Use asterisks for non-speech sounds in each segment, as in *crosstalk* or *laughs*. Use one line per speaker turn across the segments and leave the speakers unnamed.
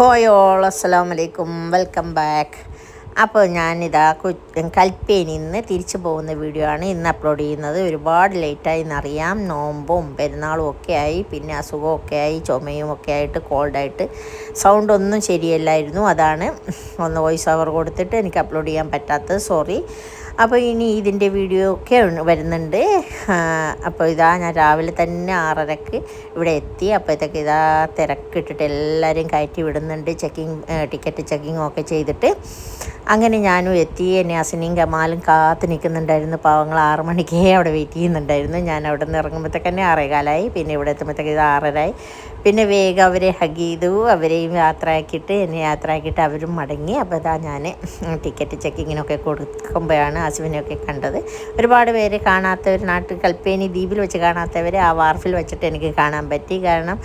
ഹോയ് ഓൾ അസ്സലാം വലൈക്കും വെൽക്കം ബാക്ക്. അപ്പോൾ ഞാനിതാ കൽപ്പേനി നിന്ന് തിരിച്ചു പോകുന്ന വീഡിയോ ആണ് ഇന്ന് അപ്ലോഡ് ചെയ്യുന്നത്. ഒരുപാട് ലേറ്റായി എന്നറിയാം നോമ്പും പെരുന്നാളും ഒക്കെ ആയി. പിന്നെ അസുഖമൊക്കെ ആയി. ചുമയും ഒക്കെ ആയിട്ട് കോൾഡായിട്ട് സൗണ്ട് ഒന്നും ശരിയല്ലായിരുന്നു. അതാണ് ഒന്ന് വോയിസ് ഓവർ കൊടുത്തിട്ട് എനിക്ക് അപ്ലോഡ് ചെയ്യാൻ പറ്റാത്തത്. സോറി അപ്പോൾ ഇനി ഇതിന്റെ വീഡിയോ ഒക്കെ വരുന്നുണ്ട്. അപ്പോൾ ഇതാ ഞാൻ രാവിലെ തന്നെ ആറരക്ക് ഇവിടെ എത്തി. അപ്പോൾ ഇതൊക്കെ ഇതാ തിരക്കിട്ടിട്ട് എല്ലാവരും കയറ്റി വിടുന്നുണ്ട്. ചെക്കിങ് ടിക്കറ്റ് ചെക്കിങ്ങും ഒക്കെ ചെയ്തിട്ട്. അങ്ങനെ ഞാനും എത്തി. എന്നെ അസിനിയും കമാലും കാത്തു നിൽക്കുന്നുണ്ടായിരുന്നു. പാവങ്ങൾ ആറ് മണിക്കേ അവിടെ വെയിറ്റ് ചെയ്യുന്നുണ്ടായിരുന്നു. ഞാൻ അവിടെ നിന്ന് ഇറങ്ങുമ്പോഴത്തേക്ക് തന്നെ ആറേകാലായി. പിന്നെ ഇവിടെ എത്തുമ്പോഴത്തേക്ക് ഇത് ആറരായി പിന്നെ വേഗം അവരെ ഹഗ് ചെയ്തു. അവരെയും യാത്രയാക്കിയിട്ട് എന്നെ യാത്രയാക്കിയിട്ട് അവരും മടങ്ങി. അപ്പോൾ ഇതാ ഞാൻ ടിക്കറ്റ് ചെക്കിങ്ങിനൊക്കെ കൊടുക്കുമ്പോഴാണ് അസുവിനെയൊക്കെ കണ്ടത്. ഒരുപാട് പേര് കാണാത്തവർ നാട്ടിൽ കൽപ്പേനി ദ്വീപിൽ വെച്ച് കാണാത്തവർ ആ വാർഫിൽ വെച്ചിട്ട് എനിക്ക് കാണാൻ പറ്റി. കാരണം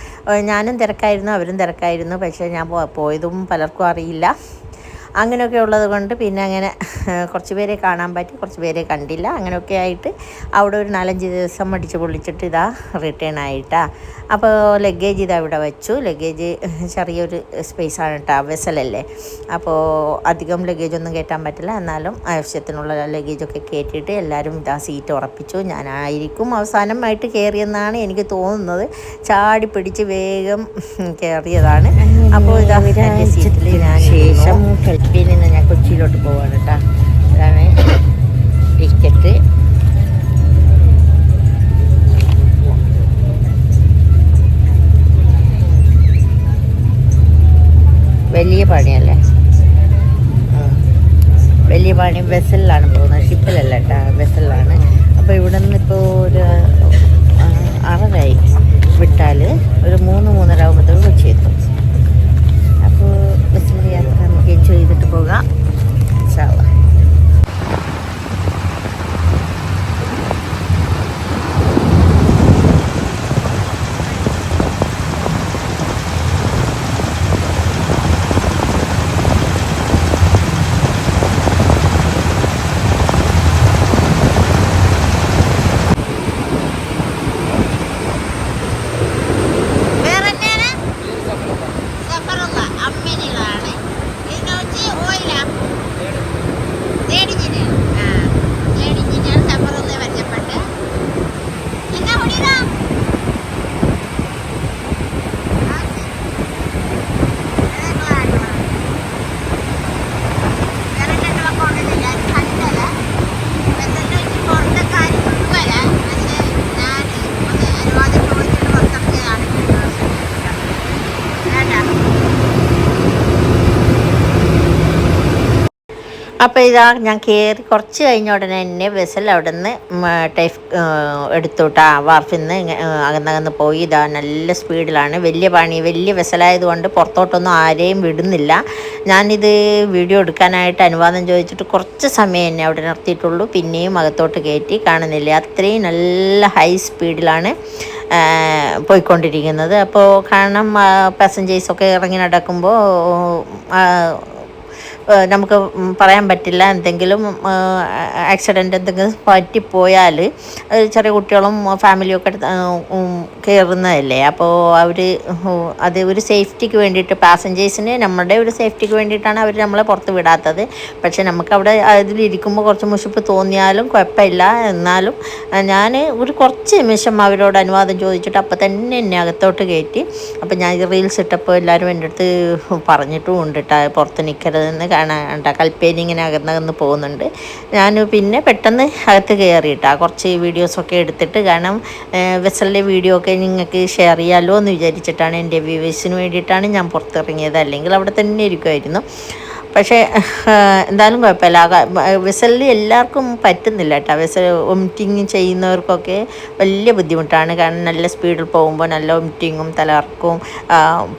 ഞാനും തിരക്കായിരുന്നു അവരും തിരക്കായിരുന്നു. പക്ഷേ ഞാൻ പോയതും പലർക്കും അറിയില്ല. അങ്ങനെയൊക്കെ ഉള്ളത് കൊണ്ട് പിന്നെ അങ്ങനെ *laughs* കുറച്ച് പേരെ കാണാൻ പറ്റി കുറച്ച് പേരെ കണ്ടില്ല. അങ്ങനെയൊക്കെ ആയിട്ട് അവിടെ ഒരു നാലഞ്ച് ദിവസം അടിച്ച് പൊളിച്ചിട്ട് ഇതാ റിട്ടേൺ ആയിട്ടാ. അപ്പോൾ ലഗേജ് ഇതാ അവിടെ വെച്ചു. ലഗേജ് ചെറിയൊരു സ്പേസാണ് കേട്ടോ വെസലല്ലേ അപ്പോൾ അധികം ലഗേജ് ഒന്നും കയറ്റാൻ പറ്റില്ല. എന്നാലും ആവശ്യത്തിനുള്ള ലഗേജൊക്കെ കയറ്റിയിട്ട് എല്ലാവരും ഇതാ സീറ്റ് ഉറപ്പിച്ചു. ഞാനായിരിക്കും അവസാനമായിട്ട് കയറിയെന്നാണ് എനിക്ക് തോന്നുന്നത്. ചാടി പിടിച്ച് വേഗം കയറിയതാണ് അപ്പോൾ ഇതാ എന്റെ സീറ്റിൽ ഞാൻ ശേഷം കൽപ്പിയിൽ നിന്ന് ഞാൻ കൊച്ചിയിലോട്ട് പോവാണ് കേട്ടോ അതാണ് ടിക്കറ്റ് വലിയ പണിയല്ലേ? വലിയ പണി വെസലിലാണ് പോകുന്നത്. ഷിപ്പിലല്ല കേട്ടോ വെസലിലാണ് അപ്പോൾ ഇവിടെ നിന്ന് ഒരു ആറരായി വിട്ടാൽ ഒരു മൂന്ന് മൂന്നര ആകുമ്പോഴത്തേക്കും കൊച്ചി അപ്പോൾ ബസ്സിൽ യാത്ര നമുക്ക് എൻജോയ് ചെയ്തിട്ട് അപ്പോൾ ഇതാ ഞാൻ കയറി കുറച്ച് കഴിഞ്ഞ ഉടനെ എന്നെ ബസ്സൽ അവിടെ നിന്ന് ടൈഫ് എടുത്തുട്ടാ വാർഫിൽ നിന്ന് അകന്നകന്ന് പോയി. ഇതാ നല്ല സ്പീഡിലാണ് വലിയ പണി വലിയ ബസ്സലായതുകൊണ്ട് പുറത്തോട്ടൊന്നും ആരെയും വിടുന്നില്ല. ഞാനിത് വീഡിയോ എടുക്കാനായിട്ട് അനുവാദം ചോദിച്ചിട്ട് കുറച്ച് സമയം എന്നെ അവിടെ നിർത്തിയിട്ടുള്ളൂ. പിന്നെയും അകത്തോട്ട് കയറ്റി കാണുന്നില്ല. അത്രയും നല്ല ഹൈ സ്പീഡിലാണ് പോയിക്കൊണ്ടിരിക്കുന്നത്. അപ്പോൾ കാരണം പാസഞ്ചേഴ്സൊക്കെ ഇറങ്ങി നടക്കുമ്പോൾ നമുക്ക് പറയാൻ പറ്റില്ല. എന്തെങ്കിലും ആക്സിഡന്റ് എന്തെങ്കിലും പറ്റിപ്പോയാൽ ചെറിയ കുട്ടികളും ഫാമിലിയും ഒക്കെ കയറുന്നതല്ലേ അപ്പോൾ അവർ അത് ഒരു സേഫ്റ്റിക്ക് വേണ്ടിയിട്ട് പാസഞ്ചേഴ്സിന് നമ്മുടെ ഒരു സേഫ്റ്റിക്ക് വേണ്ടിയിട്ടാണ് അവർ നമ്മളെ പുറത്ത് വിടാത്തത്. പക്ഷേ നമുക്ക് അവിടെ അതിലിരിക്കുമ്പോൾ കുറച്ച് മുഷിപ്പ് തോന്നിയാലും കുഴപ്പമില്ല. എന്നാലും ഞാൻ ഒരു കുറച്ച് നിമിഷം അവരോട് അനുവാദം ചോദിച്ചിട്ട് അപ്പോൾ തന്നെ എന്നെ അകത്തോട്ട് കയറ്റി. അപ്പോൾ ഞാൻ റീൽസ് ഇട്ടപ്പോൾ എല്ലാവരും എന്റെ അടുത്ത് പറഞ്ഞിട്ടും ഉണ്ട് പുറത്ത് നിൽക്കരുതെന്ന് കാണാണ്ട കൽപ്പേനി ഇങ്ങനെ അകന്നകന്ന് പോകുന്നുണ്ട്. ഞാൻ പിന്നെ പെട്ടെന്ന് അകത്ത് കയറിയിട്ടാ കുറച്ച് വീഡിയോസൊക്കെ എടുത്തിട്ട് കാരണം വെസലിന്റെ വീഡിയോ ഒക്കെ നിങ്ങൾക്ക് ഷെയർ ചെയ്യാമല്ലോ എന്ന് വിചാരിച്ചിട്ടാണ് എന്റെ വ്യൂവേഴ്സിന് വേണ്ടിയിട്ടാണ് ഞാൻ പുറത്തിറങ്ങിയത്. അല്ലെങ്കിൽ അവിടെ തന്നെ ഇരിക്കുമായിരുന്നു പക്ഷേ എന്തായാലും കുഴപ്പമില്ല. വിസലിൽ എല്ലാവർക്കും പറ്റുന്നില്ല കേട്ടോ. വിസൽ വൊമിറ്റിങ് ചെയ്യുന്നവർക്കൊക്കെ വലിയ ബുദ്ധിമുട്ടാണ്. കാരണം നല്ല സ്പീഡിൽ പോകുമ്പോൾ നല്ല വൊമിറ്റിങ്ങും തലർക്കും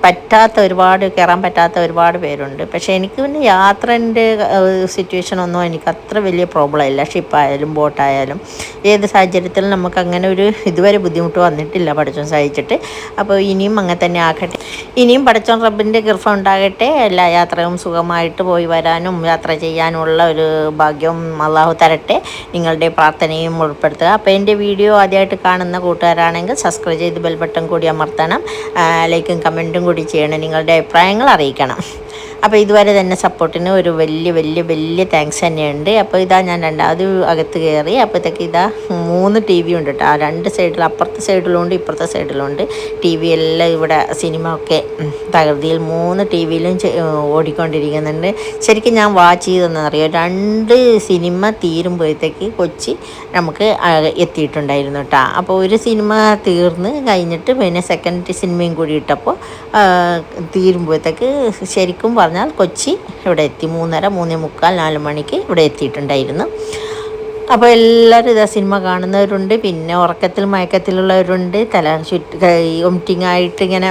പറ്റാത്ത ഒരുപാട് കയറാൻ പറ്റാത്ത ഒരുപാട് പേരുണ്ട്. പക്ഷേ എനിക്ക് പിന്നെ യാത്രന്റെ സിറ്റുവേഷൻ ഒന്നും എനിക്ക് അത്ര വലിയ പ്രോബ്ലം ഇല്ല. ഷിപ്പായാലും ബോട്ടായാലും. ഏത് സാഹചര്യത്തിലും നമുക്ക് അങ്ങനെ ഒരു ഇതുവരെ ബുദ്ധിമുട്ട് വന്നിട്ടില്ല പഠിച്ചോൻ സഹിച്ചിട്ട് അപ്പോൾ ഇനിയും അങ്ങനെ തന്നെ ആക്കട്ടെ ഇനിയും പഠിച്ചോൻ റബ്ബിന്റെ ഗർഭം ഉണ്ടാകട്ടെ. എല്ലാ യാത്രയും സുഖമായിട്ട് പോയി വരാനും യാത്ര ചെയ്യാനുള്ള ഒരു ഭാഗ്യവും അള്ളാഹു തരട്ടെ. നിങ്ങളുടെ പ്രാർത്ഥനയും ഉൾപ്പെടുത്തുക. അപ്പോൾ എന്റെ വീഡിയോ ആദ്യമായിട്ട് കാണുന്ന കൂട്ടുകാരാണെങ്കിൽ സബ്സ്ക്രൈബ് ചെയ്ത് ബെൽബട്ടൺ കൂടി അമർത്തണം. ലൈക്കും കമന്റും കൂടി ചെയ്യണം. നിങ്ങളുടെ അഭിപ്രായങ്ങൾ അറിയിക്കണം. അപ്പോൾ ഇതുവരെ തന്നെ സപ്പോർട്ടിന് ഒരു വലിയ വലിയ വലിയ താങ്ക്സ് തന്നെയുണ്ട്. അപ്പോൾ ഇതാ ഞാൻ രണ്ടാമത് അകത്ത് കയറി അപ്പോഴത്തേക്ക് ഇതാ മൂന്ന് ടി വി ഉണ്ട് കേട്ടോ ആ രണ്ട് സൈഡിൽ അപ്പുറത്തെ സൈഡിലുണ്ട് ഇപ്പുറത്തെ സൈഡിലുണ്ട് ടി വി എല്ലാം ഇവിടെ സിനിമ ഒക്കെ തകൃതിയിൽ മൂന്ന് ടി വിയിലും ഓടിക്കൊണ്ടിരിക്കുന്നുണ്ട്. ശരിക്കും ഞാൻ വാച്ച് ചെയ്തെന്നറിയോ രണ്ട് സിനിമ തീരുമ്പോഴത്തേക്ക് കൊച്ചി നമുക്ക് എത്തിയിട്ടുണ്ടായിരുന്നു കേട്ടോ അപ്പോൾ ഒരു സിനിമ തീർന്ന് കഴിഞ്ഞിട്ട് പിന്നെ സെക്കൻഡ് സിനിമയും കൂടി ഇട്ടപ്പോൾ തീരുമ്പോഴത്തേക്ക് ശരിക്കും പറഞ്ഞാൽ കൊച്ചി ഇവിടെ എത്തി. മൂന്നര മൂന്നേ മുക്കാൽ നാല് മണിക്ക് ഇവിടെ എത്തിയിട്ടുണ്ടായിരുന്നു. അപ്പോൾ എല്ലാവരും ഇതാ സിനിമ കാണുന്നവരുണ്ട്. പിന്നെ ഉറക്കത്തിൽ മയക്കത്തിലുള്ളവരുണ്ട്. തല ചുറ്റ് ഒമിറ്റിംഗ് ആയിട്ട് ഇങ്ങനെ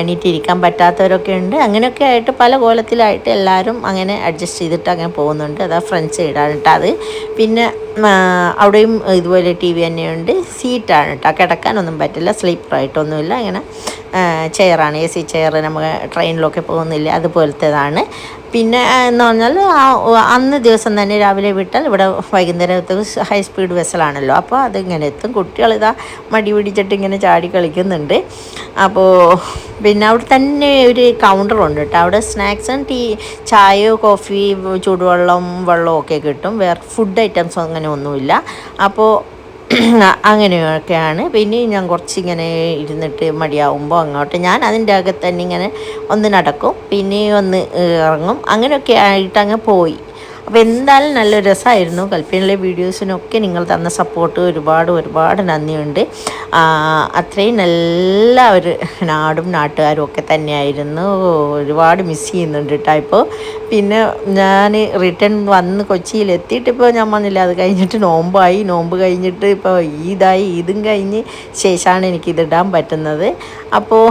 എണീറ്റിരിക്കാൻ പറ്റാത്തവരൊക്കെ ഉണ്ട്. അങ്ങനെയൊക്കെ ആയിട്ട് പല കോലത്തിലായിട്ട് എല്ലാവരും അങ്ങനെ അഡ്ജസ്റ്റ് ചെയ്തിട്ട് അങ്ങനെ പോകുന്നുണ്ട്. അതാ ഫ്രണ്ട്സ് ഇടാണ് കേട്ടോ അത്. പിന്നെ അവിടെയും ഇതുപോലെ ടി വി തന്നെയുണ്ട് സീറ്റാണ് കേട്ടോ കിടക്കാനൊന്നും പറ്റില്ല. സ്ലീപ്പറായിട്ടൊന്നുമില്ല ഇങ്ങനെ ചെയറാണ് എ സി ചെയർ നമുക്ക് ട്രെയിനിലൊക്കെ പോകുന്നില്ല അതുപോലത്തേതാണ്. പിന്നെ എന്ന് പറഞ്ഞാൽ അന്ന് ദിവസം തന്നെ രാവിലെ വിട്ടാൽ ഇവിടെ വൈകുന്നേരത്ത് ഹൈ സ്പീഡ് വെസലാണല്ലോ. അപ്പോൾ അതിങ്ങനെ എത്തും. കുട്ടികളിതാ മടി പിടിച്ചിട്ട് ഇങ്ങനെ ചാടി കളിക്കുന്നുണ്ട്. അപ്പോൾ പിന്നെ അവിടെ തന്നെ ഒരു കൗണ്ടറുണ്ട് കേട്ടോ. അവിടെ സ്നാക്സും ടീ ചായയോ കോഫി ചൂടുവെള്ളം വെള്ളമൊക്കെ കിട്ടും. വേറെ ഫുഡ് ഐറ്റംസോ അങ്ങനെ ഒന്നുമില്ല അപ്പോൾ അങ്ങനെയൊക്കെയാണ്. പിന്നെ ഞാൻ കുറച്ചിങ്ങനെ ഇരുന്നിട്ട് മടിയാവുമ്പോൾ അങ്ങോട്ട് ഞാൻ അതിന്റെ അകത്ത് തന്നെ ഇങ്ങനെ ഒന്ന് നടക്കും. പിന്നെ ഒന്ന് ഇറങ്ങും. അങ്ങനെയൊക്കെ ആയിട്ട് അങ്ങ് പോയി. അപ്പോൾ എന്തായാലും നല്ല രസമായിരുന്നു കൽപ്പനയിലെ വീഡിയോസിനൊക്കെ നിങ്ങൾ തന്ന സപ്പോർട്ട് ഒരുപാട് ഒരുപാട് നന്ദിയുണ്ട്. അത്രയും നല്ല ഒരു നാടും നാട്ടുകാരും ഒക്കെ തന്നെയായിരുന്നു. ഒരുപാട് മിസ് ചെയ്യുന്നുണ്ട് കേട്ടോ ഇപ്പോൾ പിന്നെ ഞാൻ റിട്ടേൺ വന്ന് കൊച്ചിയിൽ എത്തിയിട്ടിപ്പോൾ ഞാൻ വന്നില്ല. അത് കഴിഞ്ഞിട്ട് നോമ്പായി. നോമ്പ് കഴിഞ്ഞിട്ട് ഇപ്പോൾ ഈദായി. ഈദും കഴിഞ്ഞ് ശേഷമാണ് എനിക്കിതിടാൻ പറ്റുന്നത്. അപ്പോൾ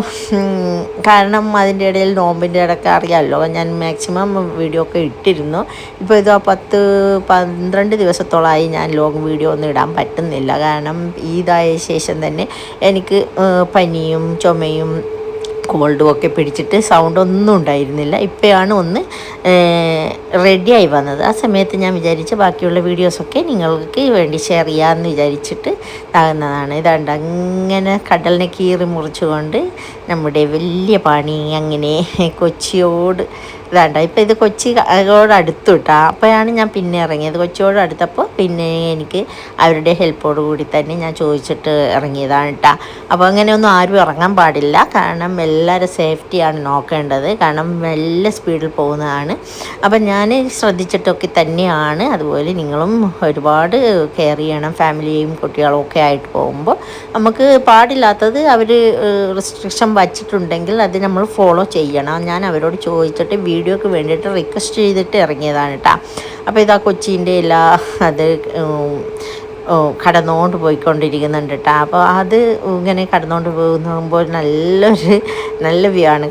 കാരണം അതിന്റെ ഇടയിൽ നോമ്പിന്റെ ഇടയ്ക്ക് അറിയാമല്ലോ ഞാൻ മാക്സിമം വീഡിയോ ഒക്കെ ഇട്ടിരുന്നു. ഇപ്പോൾ ഇത് പത്ത് പന്ത്രണ്ട് ദിവസത്തോളമായി ഞാൻ ലോങ് വീഡിയോ ഒന്നും ഇടാൻ പറ്റുന്നില്ല. കാരണം ഈദായ ശേഷം തന്നെ എനിക്ക് പനിയും ചുമയും കോൾഡും ഒക്കെ പിടിച്ചിട്ട് സൗണ്ട് ഒന്നും ഉണ്ടായിരുന്നില്ല. ഇപ്പോഴാണ് ഒന്ന് റെഡിയായി വന്നത്. ആ സമയത്ത് ഞാൻ വിചാരിച്ച് ബാക്കിയുള്ള വീഡിയോസൊക്കെ നിങ്ങൾക്ക് വേണ്ടി ഷെയർ ചെയ്യാമെന്ന് വിചാരിച്ചിട്ട് താകുന്നതാണ് ഇതാണ്ട് അങ്ങനെ കടലിനെ കീറി മുറിച്ചുകൊണ്ട് നമ്മുടെ വലിയ പണി അങ്ങനെ കൊച്ചിയോട് ഇതാണ്ട. ഇപ്പം ഇത് കൊച്ചിയോട് അടുത്തു കിട്ടാ അപ്പോഴാണ് ഞാൻ പിന്നെ ഇറങ്ങിയത്. കൊച്ചിയോട് അടുത്തപ്പോൾ പിന്നെ എനിക്ക് അവരുടെ ഹെൽപ്പോട് കൂടി തന്നെ ഞാൻ ചോദിച്ചിട്ട് ഇറങ്ങിയതാണ് കേട്ടോ അപ്പോൾ അങ്ങനെയൊന്നും ആരും ഇറങ്ങാൻ പാടില്ല. കാരണം എല്ലാവരും സേഫ്റ്റിയാണ് നോക്കേണ്ടത്. കാരണം നല്ല സ്പീഡിൽ പോകുന്നതാണ്. അപ്പം ഞാൻ ശ്രദ്ധിച്ചിട്ടൊക്കെ തന്നെയാണ്. അതുപോലെ നിങ്ങളും ഒരുപാട് കെയർ ചെയ്യണം. ഫാമിലിയും കുട്ടികളും ഒക്കെ ആയിട്ട് പോകുമ്പോൾ നമുക്ക് പാടില്ലാത്തത് അവർ റെസ്ട്രിക്ഷൻ വച്ചിട്ടുണ്ടെങ്കിൽ അത് നമ്മൾ ഫോളോ ചെയ്യണം. ഞാൻ അവരോട് ചോദിച്ചിട്ട് വീഡിയോക്ക് വേണ്ടിയിട്ട് റിക്വസ്റ്റ് ചെയ്തിട്ട് ഇറങ്ങിയതാണ് കേട്ടോ. അപ്പോൾ ഇതാ കൊച്ചിന്റെ എല്ലാ അത് കടന്നുകൊണ്ട് പോയിക്കൊണ്ടിരിക്കുന്നുണ്ട് കേട്ടോ. അപ്പോൾ അത് ഇങ്ങനെ കടന്നുകൊണ്ട് പോകുമ്പോൾ നല്ലൊരു നല്ല വ്യൂ ആണ്.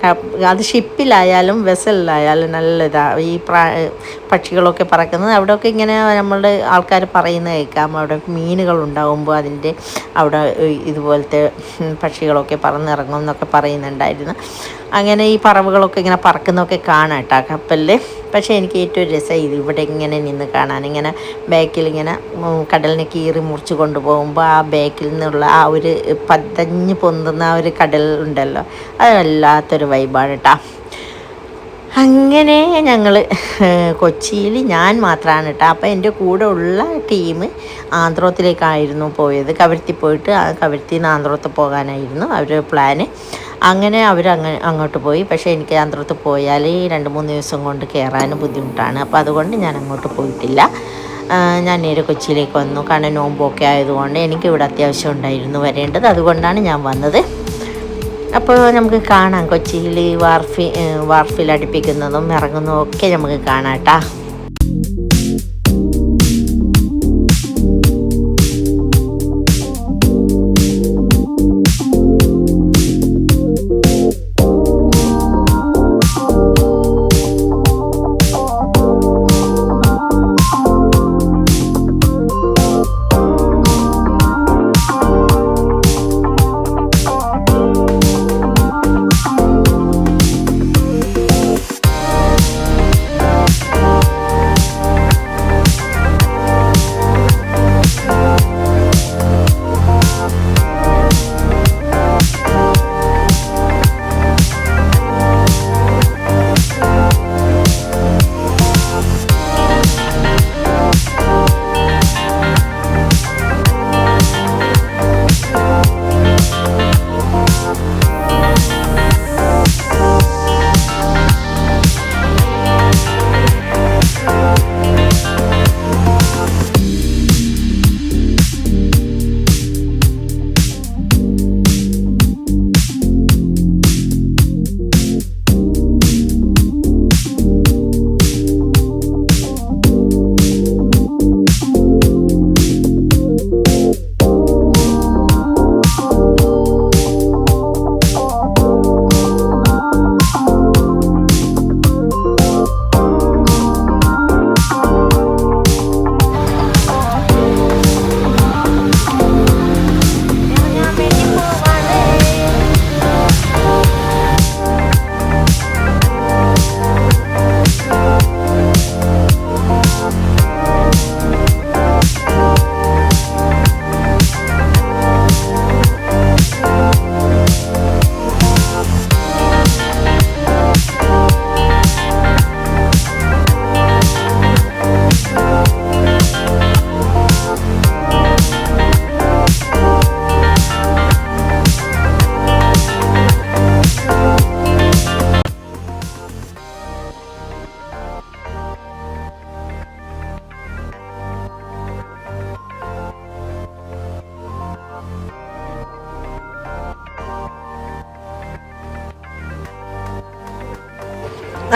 അത് ഷിപ്പിലായാലും വെസലിലായാലും നല്ല ഇതാണ് ഈ പ്രാ പക്ഷികളൊക്കെ പറക്കുന്നത്. അവിടെയൊക്കെ ഇങ്ങനെ നമ്മളുടെ ആൾക്കാർ പറയുന്നത് കേൾക്കാം. അവിടെ മീനുകൾ ഉണ്ടാകുമ്പോൾ അതിന്റെ അവിടെ ഇതുപോലത്തെ പക്ഷികളൊക്കെ പറന്നിറങ്ങും എന്നൊക്കെ പറയുന്നുണ്ടായിരുന്നു. അങ്ങനെ ഈ പറവുകളൊക്കെ ഇങ്ങനെ പറക്കുന്നതൊക്കെ കാണാം കേട്ടോ കപ്പലിൽ പക്ഷേ എനിക്ക് ഏറ്റവും രസം ഇത് ഇവിടെ ഇങ്ങനെ നിന്ന് കാണാൻ. ഇങ്ങനെ ബാക്കിൽ ഇങ്ങനെ കടലിനെ കീറി മുറിച്ച് കൊണ്ടുപോകുമ്പോൾ ആ ബാക്കിൽ നിന്നുള്ള ആ ഒരു പതഞ്ഞ് പൊന്തുന്ന ആ ഒരു കടൽ ഉണ്ടല്ലോ. അത് വല്ലാത്തൊരു വൈബാണ് കേട്ടോ അങ്ങനെ ഞങ്ങൾ കൊച്ചിയിൽ ഞാൻ മാത്രമാണ് കേട്ടോ അപ്പോൾ എന്റെ കൂടെ ഉള്ള ടീം ആന്ധ്രത്തിലേക്കായിരുന്നു പോയത്. കവരത്തി പോയിട്ട് കവരത്തിൽ നിന്ന് ആന്ധ്രത്ത് പോകാനായിരുന്നു അവർ പ്ലാന് അങ്ങനെ അവർ അങ്ങ് അങ്ങോട്ട് പോയി. പക്ഷേ എനിക്ക് ആന്ധ്രത്ത് പോയാൽ രണ്ട് മൂന്ന് ദിവസം കൊണ്ട് കയറാനും ബുദ്ധിമുട്ടാണ്. അപ്പോൾ അതുകൊണ്ട് ഞാൻ അങ്ങോട്ട് പോയിട്ടില്ല. ഞാൻ നേരെ കൊച്ചിയിലേക്ക് വന്നു. കാരണം നോമ്പൊക്കെ ആയതുകൊണ്ട് എനിക്കിവിടെ അത്യാവശ്യം ഉണ്ടായിരുന്നു വരേണ്ടത്. അതുകൊണ്ടാണ് ഞാൻ വന്നത്. അപ്പോൾ നമുക്ക് കാണാം കൊച്ചിയിൽ വാർഫി വാർഫിൽ അടുപ്പിക്കുന്നതും ഇറങ്ങുന്നതും ഒക്കെ നമുക്ക് കാണാം കേട്ടോ.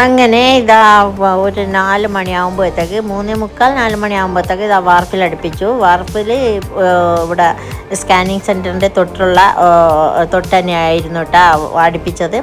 അങ്ങനെ ഇതാ ഒരു നാല് മണിയാകുമ്പോഴത്തേക്ക് മൂന്നേ മുക്കാൽ നാല് മണിയാകുമ്പോഴത്തേക്ക് ഇതാ വാർപ്പിൽ അടുപ്പിച്ചു. വാർപ്പിൽ ഇവിടെ സ്കാനിങ് സെന്ററിന്റെ തൊട്ടുള്ള തൊട്ട് തന്നെയായിരുന്നു കേട്ടോ അടുപ്പിച്ചത്.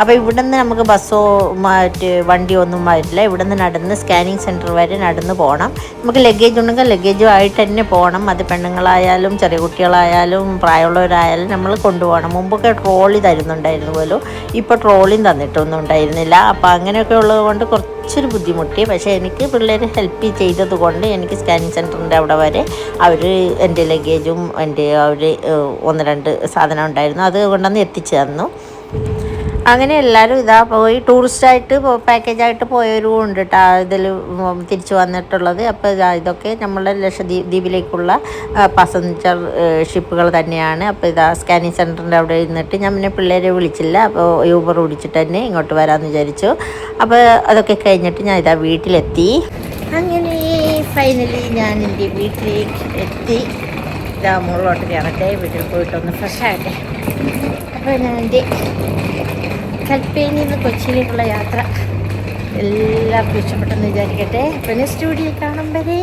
അപ്പോൾ ഇവിടുന്ന് നമുക്ക് ബസ്സോ മറ്റ് വണ്ടിയോ ഒന്നും വരില്ല. ഇവിടുന്ന് നടന്ന് സ്കാനിങ് സെന്റർ വരെ നടന്ന് പോകണം നമുക്ക് ലഗേജ് ഉണ്ടെങ്കിൽ ലഗേജും ആയിട്ട് തന്നെ പോകണം അത് പെണ്ണുങ്ങളായാലും ചെറിയ കുട്ടികളായാലും പ്രായമുള്ളവരായാലും നമ്മൾ കൊണ്ടുപോകണം. മുമ്പൊക്കെ ട്രോളി തരുന്നുണ്ടായിരുന്നു പോലും. ഇപ്പോൾ ട്രോളിയും തന്നിട്ടൊന്നും ഉണ്ടായിരുന്നില്ല. അപ്പോൾ അങ്ങനെയൊക്കെ ഉള്ളത് കൊണ്ട് കുറച്ചൊരു ബുദ്ധിമുട്ടി. പക്ഷേ എനിക്ക് പിള്ളേർ ഹെൽപ്പ് ചെയ്തത് കൊണ്ട് എനിക്ക് സ്കാനിങ് സെന്ററിന്റെ അവിടെ വരെ അവർ എന്റെ ലഗേജും എന്റെ അവർ ഒന്ന് രണ്ട് സാധനം ഉണ്ടായിരുന്നു. അത് കൊണ്ടുവന്ന് എത്തിച്ചു തന്നു. അങ്ങനെ എല്ലാവരും ഇതാ പോയി. ടൂറിസ്റ്റായിട്ട് പാക്കേജായിട്ട് പോയവരും ഉണ്ട് കേട്ടോ ഇതിൽ തിരിച്ചു വന്നിട്ടുള്ളത്. അപ്പോൾ ഇതൊക്കെ നമ്മളുടെ ലക്ഷദ്വീപ് ദ്വീപിലേക്കുള്ള പാസഞ്ചർ ഷിപ്പുകൾ തന്നെയാണ്. അപ്പോൾ ഇതാ സ്കാനിങ് സെന്ററിന്റെ അവിടെ ഇരുന്നിട്ട് ഞാൻ പിന്നെ പിള്ളേരെ വിളിച്ചില്ല. അപ്പോൾ യൂബർ ഓടിച്ചിട്ട് തന്നെ ഇങ്ങോട്ട് വരാമെന്ന് വിചാരിച്ചു. അപ്പോൾ അതൊക്കെ കഴിഞ്ഞിട്ട് ഞാൻ ഇതാ വീട്ടിലെത്തി. അങ്ങനെ ഫൈനലി ഞാൻ എന്റെ വീട്ടിലേക്ക് എത്തി. ഇതാ മുകളിലോട്ട് കയറട്ടെ. വീട്ടിൽ പോയിട്ടൊന്ന് ഫ്രഷ് ആകട്ടെ. അപ്പോൾ ഞാൻ എന്റെ കൽപ്പേനിൽ നിന്ന് കൊച്ചിയിലേക്കുള്ള യാത്ര. എല്ലാവർക്കും ഇഷ്ടപ്പെട്ടെന്ന് വിചാരിക്കട്ടെ. പിന്നെ സ്റ്റുഡിയോ കാണും വരെ.